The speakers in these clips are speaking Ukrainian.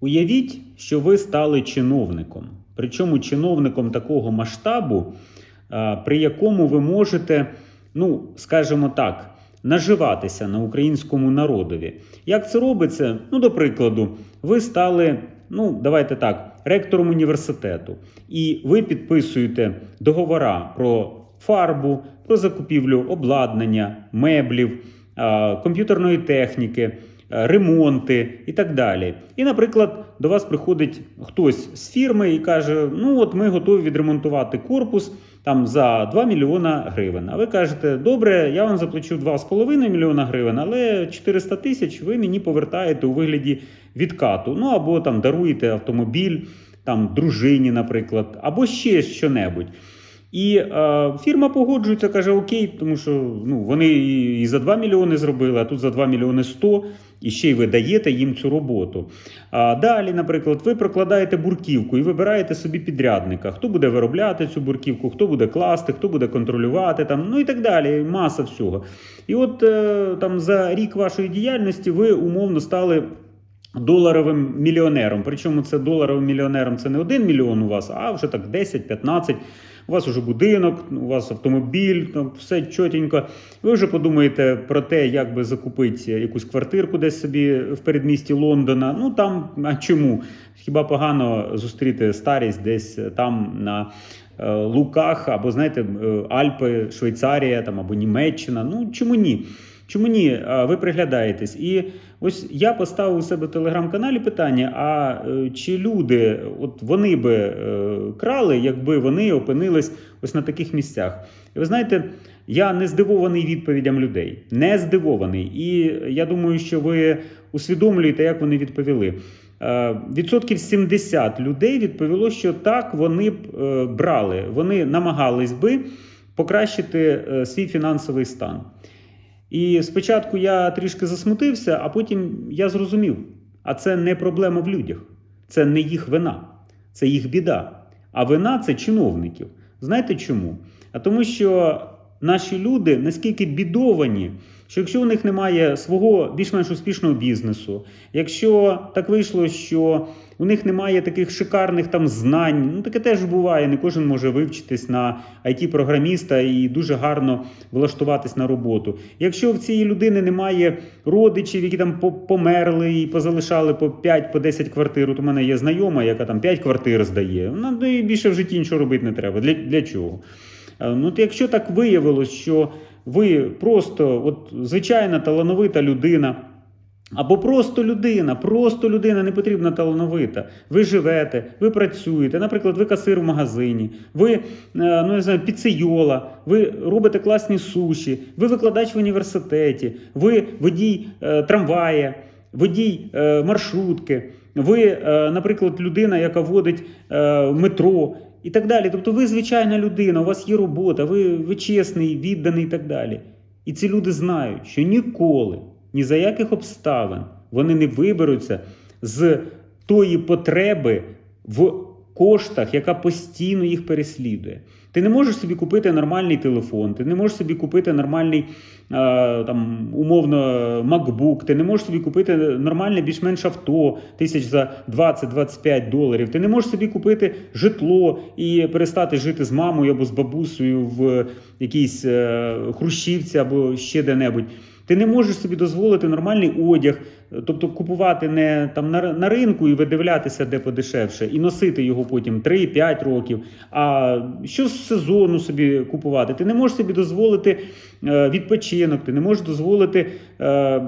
Уявіть, що ви стали чиновником, причому чиновником такого масштабу, при якому ви можете, ну, скажімо так, наживатися на українському народові. Як це робиться? Ну, до прикладу, ви стали, ну, давайте так, ректором університету, і ви підписуєте договора про фарбу, про закупівлю обладнання, меблів, комп'ютерної техніки, е, ремонти і так далі. І, наприклад, до вас приходить хтось з фірми і каже: Ну, от ми готові відремонтувати корпус там за 2 мільйона гривень. А ви кажете, добре, я вам заплачу 2,5 мільйона гривень, але 400 тисяч ви мені повертаєте у вигляді відкату. Ну або там даруєте автомобіль, там дружині, наприклад, або ще що-небудь. І е, фірма погоджується, каже: Окей, тому що ну, вони і, за 2 мільйони зробили, а тут за 2 мільйони 100, і ще й ви даєте їм цю роботу. А далі, наприклад, ви прокладаєте бурківку і вибираєте собі підрядника, хто буде виробляти цю бурківку, хто буде класти, хто буде контролювати, там, ну і так далі. Маса всього. І от е, там за рік вашої діяльності ви умовно стали. Доларовим мільйонером. Причому це доларовим мільйонером це не один мільйон у вас, а вже так 10-15. У вас уже будинок, у вас автомобіль, там все чотенько. Ви вже подумаєте про те, як би закупити якусь квартирку десь собі в передмісті Лондона. Ну там а чому? Хіба погано зустріти старість десь там на е, луках, або знаєте, е, Альпи, Швейцарія там або Німеччина. Ну чому ні? Чому ні? Ви приглядаєтесь. І ось я поставив у себе в телеграм-каналі питання: а е, чи люди, от вони би е, крали, якби вони опинились ось на таких місцях? І ви знаєте, я не здивований відповідям людей. Не здивований. І я думаю, що ви усвідомлюєте, як вони відповіли. Е, Відсотків 70 людей відповіло, що так вони б брали, вони намагались би покращити свій фінансовий стан. І спочатку я трішки засмутився, а потім я зрозумів: а це не проблема в людях, це не їх вина, це їх біда. А вина це чиновників. Знаєте чому? А тому, що наші люди наскільки бідовані, що якщо у них немає свого більш-менш успішного бізнесу, якщо так вийшло, що у них немає таких шикарних там знань, ну таке теж буває. Не кожен може вивчитись на IT-програміста і дуже гарно влаштуватись на роботу. Якщо в цієї людини немає родичів, які там померли і позалишали по 5 по 10 квартир, от у мене є знайома, яка там 5 квартир здає. Вона ну, і більше в житті нічого робити не треба. Для, для чого? Е, Ну, якщо так виявилось, що ви просто от, звичайна талановита людина. Або просто людина, просто людина не потрібна талановита. Ви живете, ви працюєте. Наприклад, ви касир в магазині, ви е, ну не знаю, піцейола, ви робите класні суші, ви викладач в університеті, ви водій е, трамвая, водій е, маршрутки, ви, е, наприклад, людина, яка водить метро. І так далі. Тобто ви звичайна людина, у вас є робота, ви, ви чесний, відданий і так далі. І ці люди знають, що ніколи, ні за яких обставин вони не виберуться з тої потреби в коштах, яка постійно їх переслідує. Ти не можеш собі купити нормальний телефон, ти не можеш собі купити нормальний е, там, умовно MacBook, ти не можеш собі купити нормальне більш-менш авто тисяч за 20-25 доларів. Ти не можеш собі купити житло і перестати жити з мамою або з бабусею в якійсь е, хрущівці або ще де-небудь. Ти не можеш собі дозволити нормальний одяг, тобто купувати не там на, на ринку і видивлятися де подешевше, і носити його потім 3-5 років. А що з сезону собі купувати? Ти не можеш собі дозволити е, відпочинок, ти не можеш дозволити е,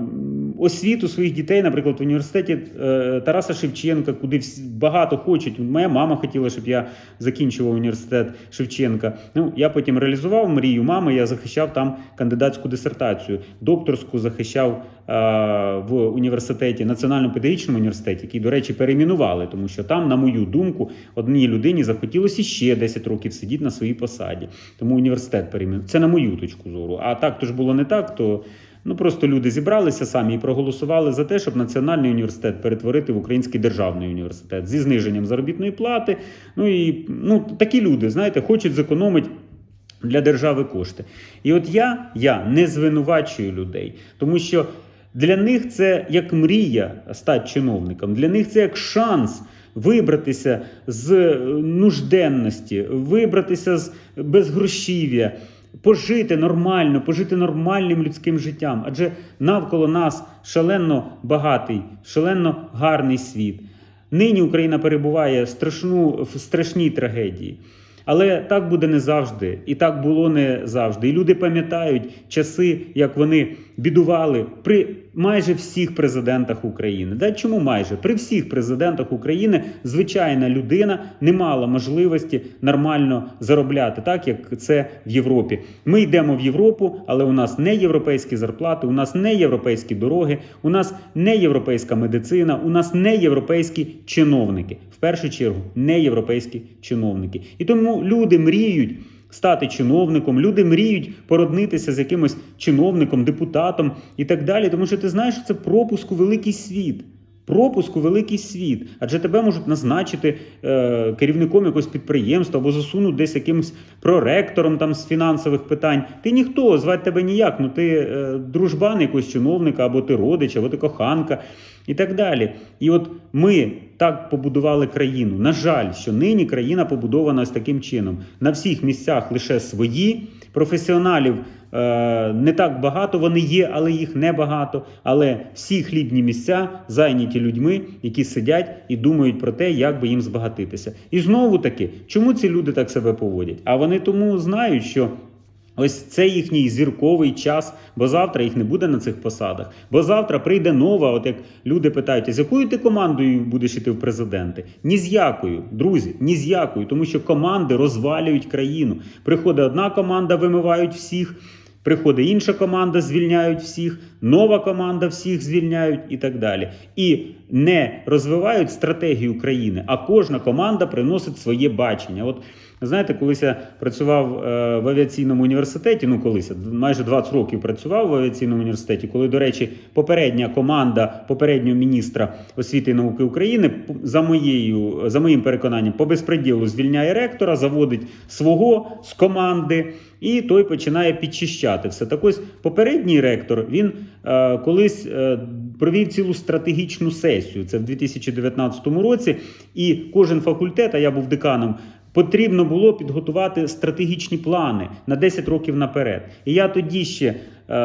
освіту своїх дітей, наприклад, в університеті е, Тараса Шевченка, куди всі багато хочуть. Моя мама хотіла, щоб я закінчував університет Шевченка. Ну я потім реалізував мрію мами. Я захищав там кандидатську дисертацію, докторську захищав в університеті, Національному педагогічному університеті, який, до речі, перейменували, тому що там, на мою думку, одній людині захотілося ще 10 років сидіти на своїй посаді. Тому університет перейменував. Це на мою точку зору. А так то ж було не так, то. Ну просто люди зібралися самі і проголосували за те, щоб національний університет перетворити в український державний університет зі зниженням заробітної плати. Ну і ну такі люди, знаєте, хочуть зекономити. Для держави кошти. І от я, я не звинувачую людей, тому що Для них це як мрія стати чиновником, для них це як шанс вибратися з е, нужденності, вибратися з безгрошів'я, пожити нормально, пожити нормальним людським життям. Адже навколо нас шалено багатий, шалено гарний світ. Нині Україна перебуває в, страшну, в страшній трагедії. Але так буде не завжди, і так було не завжди. І люди пам'ятають часи, як вони бідували при майже всіх президентах України. Да чому майже при всіх президентах України звичайна людина не мала можливості нормально заробляти, так як це в Європі. Ми йдемо в Європу, але у нас не європейські зарплати, у нас не європейські дороги, у нас не європейська медицина, у нас не європейські чиновники. В першу чергу не європейські чиновники. І тому люди мріють стати чиновником, люди мріють породнитися з якимось чиновником, депутатом і так далі. Тому що ти знаєш, що це пропуск у великий світ. Пропуск у великий світ, адже тебе можуть назначити е, керівником якогось підприємства або засунуть десь якимось проректором там з фінансових питань. Ти ніхто, звати тебе ніяк. Ну ти е, дружбан якогось чиновника, або ти родич, або ти коханка і так далі. І от ми так побудували країну. На жаль, що нині країна побудована ось таким чином. На всіх місцях лише свої професіоналів. Е, Не так багато вони є, але їх небагато. Але всі хлібні місця зайняті людьми, які сидять і думають про те, як би їм збагатитися. І знову таки, чому ці люди так себе поводять? А вони тому знають, що Ось це їхній зірковий час, бо завтра їх не буде на цих посадах. Бо завтра прийде нова. От як люди питають, з якою ти командою будеш іти в президенти? Ні з якою, друзі, ні з якою, тому що команди розвалюють країну. Приходить одна команда, вимивають всіх. Приходить інша команда, звільняють всіх, нова команда всіх звільняють і так далі. І не розвивають стратегію країни, а кожна команда приносить своє бачення. От знаєте, колись я працював е, в авіаційному університеті. Ну, колись майже 20 років працював в авіаційному університеті, коли, до речі, попередня команда попереднього міністра освіти і науки України за моєю за моїм переконанням по безпреділу звільняє ректора, заводить свого з команди. І той починає підчищати все. Так ось попередній ректор він е, колись е, провів цілу стратегічну сесію. Це в 2019 році. І кожен факультет, а я був деканом. Потрібно було підготувати стратегічні плани на 10 років наперед. І я тоді ще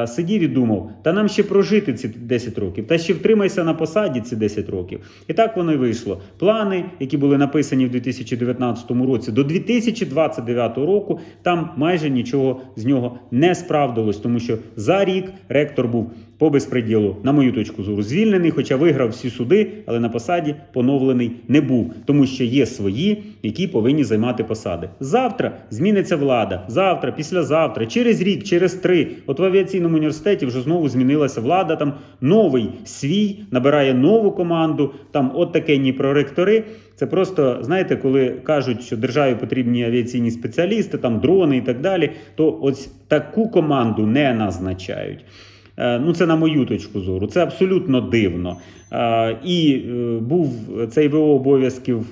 сидів і думав: та нам ще прожити ці 10 років, та ще втримайся на посаді ці 10 років. І так воно й вийшло. Плани, які були написані в 2019 році, до 2029 року там майже нічого з нього не справдилось, тому що за рік ректор був по безпреділу, на мою точку зору, звільнений, хоча виграв всі суди, але на посаді поновлений не був, тому що є свої, які повинні займати посади. Завтра зміниться влада. Завтра, післязавтра, через рік, через три. От в авіаційному університеті вже знову змінилася влада. Там новий свій набирає нову команду. Там от такенні проректори. Це просто знаєте, коли кажуть, що державі потрібні авіаційні спеціалісти, там дрони і так далі, то ось таку команду не назначають. Е, Ну, це на мою точку зору. Це абсолютно дивно. Е, І е, був цей ВО обов'язків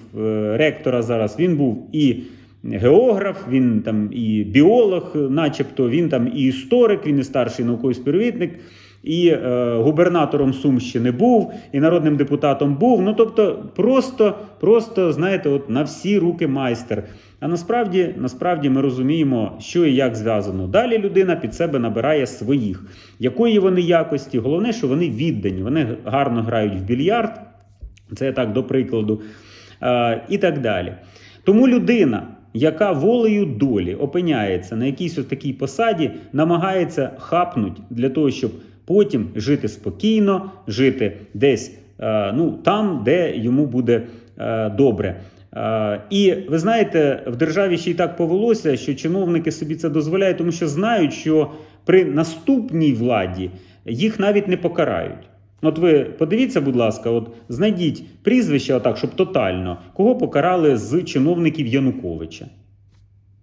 ректора зараз. Він був і географ, він там і біолог, начебто, він там і історик, він і старший науковий співробітник. І е, губернатором Сумщини був, і народним депутатом був. Ну тобто, просто, просто знаєте, от на всі руки майстер. А насправді, насправді ми розуміємо, що і як зв'язано. Далі людина під себе набирає своїх. Якої вони якості? Головне, що вони віддані, вони гарно грають в більярд. Це так до прикладу. І так далі. Тому людина, яка волею долі опиняється на якійсь ось такій посаді, намагається хапнути для того, щоб потім жити спокійно, жити десь ну, там, де йому буде добре. І ви знаєте, в державі ще й так повелося, що чиновники собі це дозволяють, тому що знають, що при наступній владі їх навіть не покарають. От ви подивіться, будь ласка, от знайдіть прізвище, отак, щоб тотально, кого покарали з чиновників Януковича.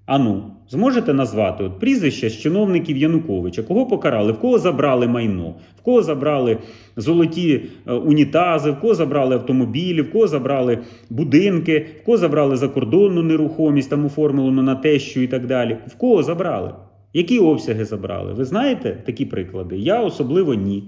Ану, зможете назвати от прізвище з чиновників Януковича, кого покарали, в кого забрали майно, в кого забрали золоті е, унітази, в кого забрали автомобілі, в кого забрали будинки, в кого забрали закордонну нерухомість, там оформлену на тещу і так далі. В кого забрали? Які обсяги забрали? Ви знаєте такі приклади? Я особливо ні.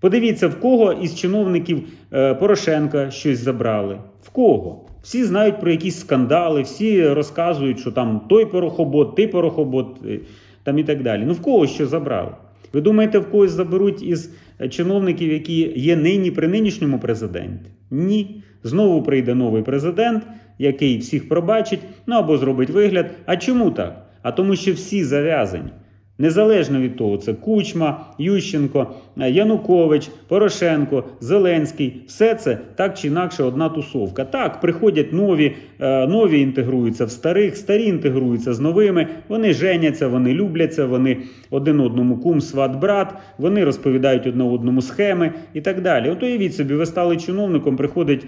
Подивіться, в кого із чиновників е, Порошенка щось забрали. В кого? Всі знають про якісь скандали, всі розказують, що там той порохобот, ти порохобот е, там і так далі. Ну в кого що забрали? Ви думаєте, в когось заберуть із чиновників, які є нині при нинішньому президенті? Ні. Знову прийде новий президент, який всіх пробачить, ну або зробить вигляд. А чому так? А тому, що всі зав'язані. Незалежно від того, це Кучма, Ющенко, Янукович, Порошенко, Зеленський, все це так чи інакше одна тусовка. Так, приходять нові, е, нові інтегруються в старих, старі інтегруються з новими. Вони женяться, вони любляться, вони один одному кум, сват, брат, вони розповідають одне одному схеми і так далі. От уявіть собі, ви стали чиновником, приходить е,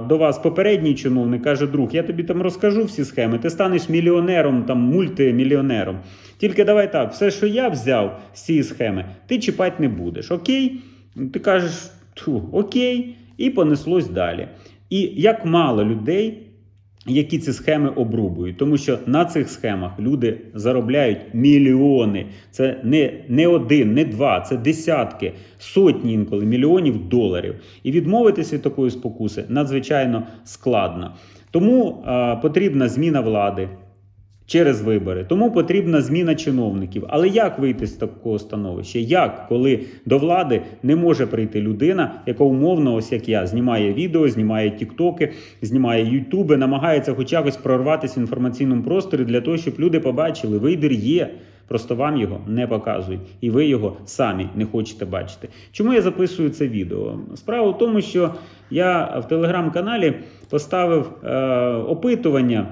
до вас попередній чиновник, каже: друг, я тобі там розкажу всі схеми, ти станеш мільйонером, там мультимільйонером. Тільки давай так, все, що я взяв з цієї схеми, ти чіпати не будеш. Окей? Ти кажеш, «Тьфу, окей, і понеслось далі. І як мало людей, які ці схеми обрубують, тому що на цих схемах люди заробляють мільйони. Це не, не один, не два, це десятки, сотні інколи мільйонів доларів. І відмовитися від такої спокуси надзвичайно складно. Тому е, потрібна зміна влади. Через вибори. Тому потрібна зміна чиновників. Але як вийти з такого становища? Як, коли до влади не може прийти людина, яка умовно, ось як я, знімає відео, знімає тіктоки, знімає ютуби, намагається хоч якось прорватися в інформаційному просторі для того, щоб люди побачили, вибір є. Просто вам його не показують, і ви його самі не хочете бачити. Чому я записую це відео? Справа в тому, що я в телеграм-каналі поставив е, опитування.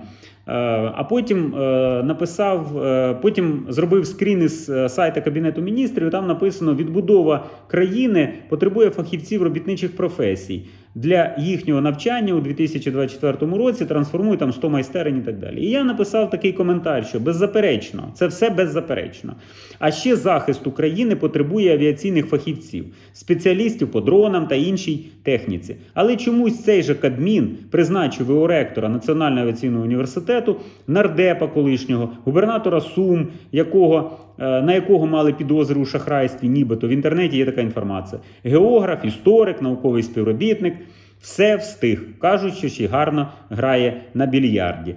Е, А потім е, написав, е, потім зробив скрін із сайта Кабінету міністрів. Там написано: відбудова країни потребує фахівців робітничих професій для їхнього навчання у 2024 році. Трансформує там 100 майстерень і так далі. І я написав такий коментар, що беззаперечно, це все беззаперечно. А ще захист України потребує авіаційних фахівців, спеціалістів по дронам та іншій техніці. Але чомусь цей же Кабмін призначив його ректора Національного авіаційного університету, нардепа колишнього, губернатора Сум, якого, на якого мали підозри у шахрайстві, нібито в інтернеті є така інформація. Географ, історик, науковий співробітник. Все встиг. Кажуть, що ще гарно грає на більярді.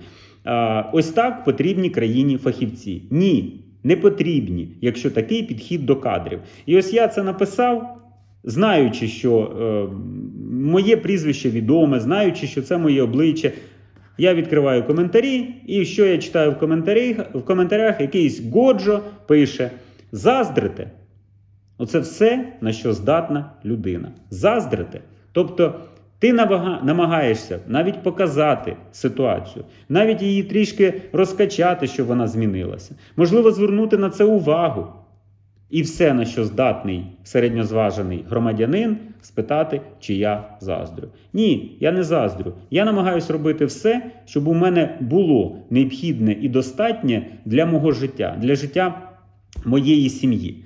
Ось так потрібні країні фахівці. Ні, не потрібні, якщо такий підхід до кадрів. І ось я це написав, знаючи, що е, моє прізвище відоме, знаючи, що це моє обличчя. Я відкриваю коментарі, і що я читаю в коментарях? В коментарях якийсь Годжо пише: заздрите. Оце все, на що здатна людина. Заздрите. Тобто ти намагаєшся навіть показати ситуацію, навіть її трішки розкачати, щоб вона змінилася. Можливо, звернути на це увагу. І все, на що здатний середньозважений громадянин, спитати, чи я заздрю. Ні, я не заздрю. Я намагаюся робити все, щоб у мене було необхідне і достатнє для мого життя, для життя моєї сім'ї.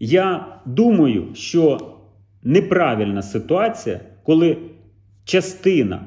Я думаю, що неправильна ситуація, коли частина,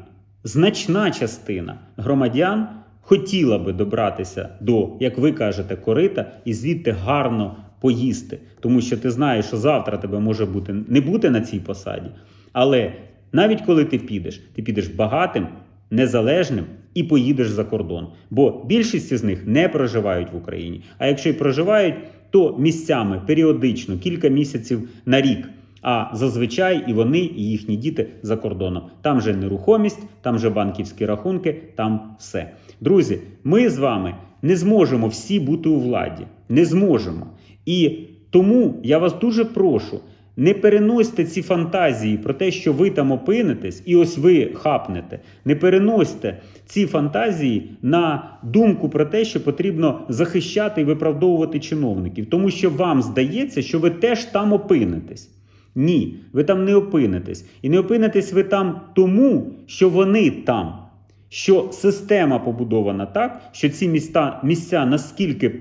значна частина громадян хотіла би добратися до, як ви кажете, корита і звідти гарно поїсти, тому що ти знаєш, що завтра тебе може бути не бути на цій посаді. Але навіть коли ти підеш, ти підеш багатим, незалежним і поїдеш за кордон. Бо більшість із них не проживають в Україні. А якщо й проживають, то місцями періодично, кілька місяців на рік. А зазвичай і вони, і їхні діти за кордоном. Там же нерухомість, там же банківські рахунки, там все. Друзі, ми з вами не зможемо всі бути у владі. Не зможемо. І тому я вас дуже прошу. Не переносьте ці фантазії про те, що ви там опинитесь, і ось ви хапнете. Не переносьте ці фантазії на думку про те, що потрібно захищати і виправдовувати чиновників, тому що вам здається, що ви теж там опинитесь. Ні, ви там не опинитесь. І не опинитесь ви там тому, що вони там. Що система побудована так, що ці міста, місця наскільки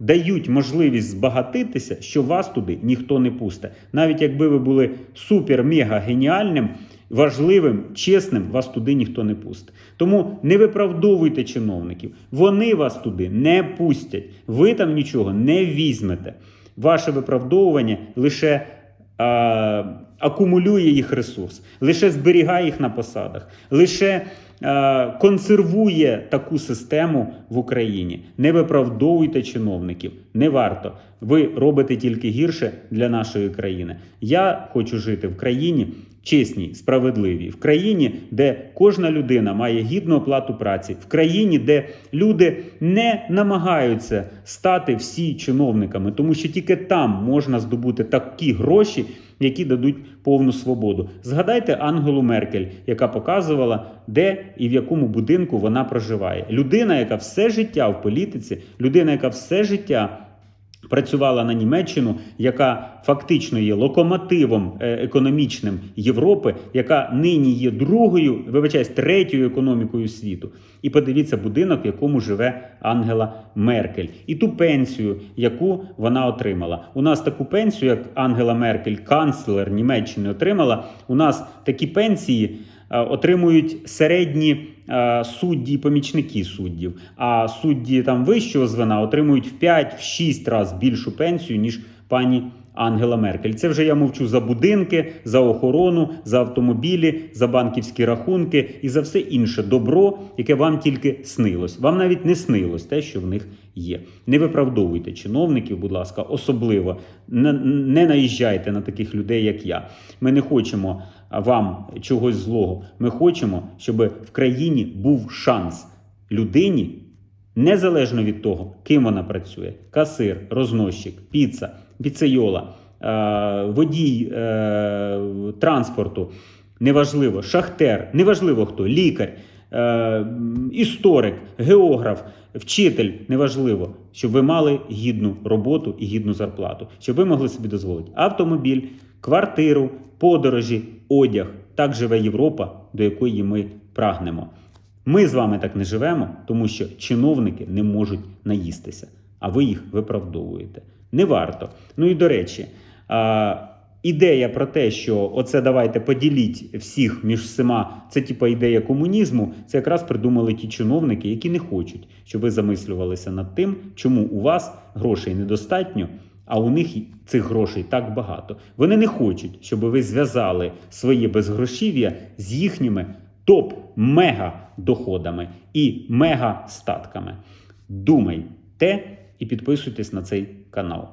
дають можливість збагатитися, що вас туди ніхто не пусте. Навіть якби ви були супер-мега геніальним, важливим, чесним, вас туди ніхто не пусте. Тому не виправдовуйте чиновників. Вони вас туди не пустять. Ви там нічого не візьмете. Ваше виправдовування лише акумулює їх ресурс, лише зберігає їх на посадах, лише консервує таку систему в Україні. Не виправдовуйте чиновників, не варто. Ви робите тільки гірше для нашої країни. Я хочу жити в країні. Чесній, справедливій, в країні, де кожна людина має гідну оплату праці, в країні, де люди не намагаються стати всі чиновниками, тому що тільки там можна здобути такі гроші, які дадуть повну свободу. Згадайте Ангелу Меркель, яка показувала, де і в якому будинку вона проживає. Людина, яка все життя в політиці, людина, яка все життя. Працювала на Німеччину, яка фактично є локомотивом е, економічним Європи, яка нині є другою, вибачаюсь, третьою економікою світу. І подивіться будинок, в якому живе Ангела Меркель, і ту пенсію, яку вона отримала. У нас таку пенсію, як Ангела Меркель, канцлер Німеччини, отримала. У нас такі пенсії отримують середні е, судді помічники суддів. А судді там вищого звена отримують в 5-6 разів більшу пенсію, ніж пані Ангела Меркель. Це вже я мовчу за будинки, за охорону, за автомобілі, за банківські рахунки і за все інше добро, яке вам тільки снилось. Вам навіть не снилось те, що в них є. Не виправдовуйте чиновників, будь ласка, особливо не, наїжджайте на таких людей, як я. Ми не хочемо вам чогось злого. Ми хочемо, щоб в країні був шанс людині. Незалежно від того, ким вона працює: касир, рознощик, піца, піцейола, е, водій е, транспорту, неважливо, шахтер, неважливо хто, лікар, е, історик, географ, вчитель, неважливо, щоб ви мали гідну роботу і гідну зарплату, щоб ви могли собі дозволити автомобіль, квартиру, подорожі, одяг. Так живе Європа, до якої ми прагнемо. Ми з вами так не живемо, тому що чиновники не можуть наїстися, а ви їх виправдовуєте. Не варто. Ну і до речі, а, ідея про те, що оце давайте поділіть всіх між всіма, це типа ідея комунізму. Це якраз придумали ті чиновники, які не хочуть, щоб ви замислювалися над тим, чому у вас грошей недостатньо. А у них цих грошей так багато. Вони не хочуть, щоб ви зв'язали своє безгрошів'я з їхніми топ-мега доходами і мега статками. Думайте і підписуйтесь на цей канал.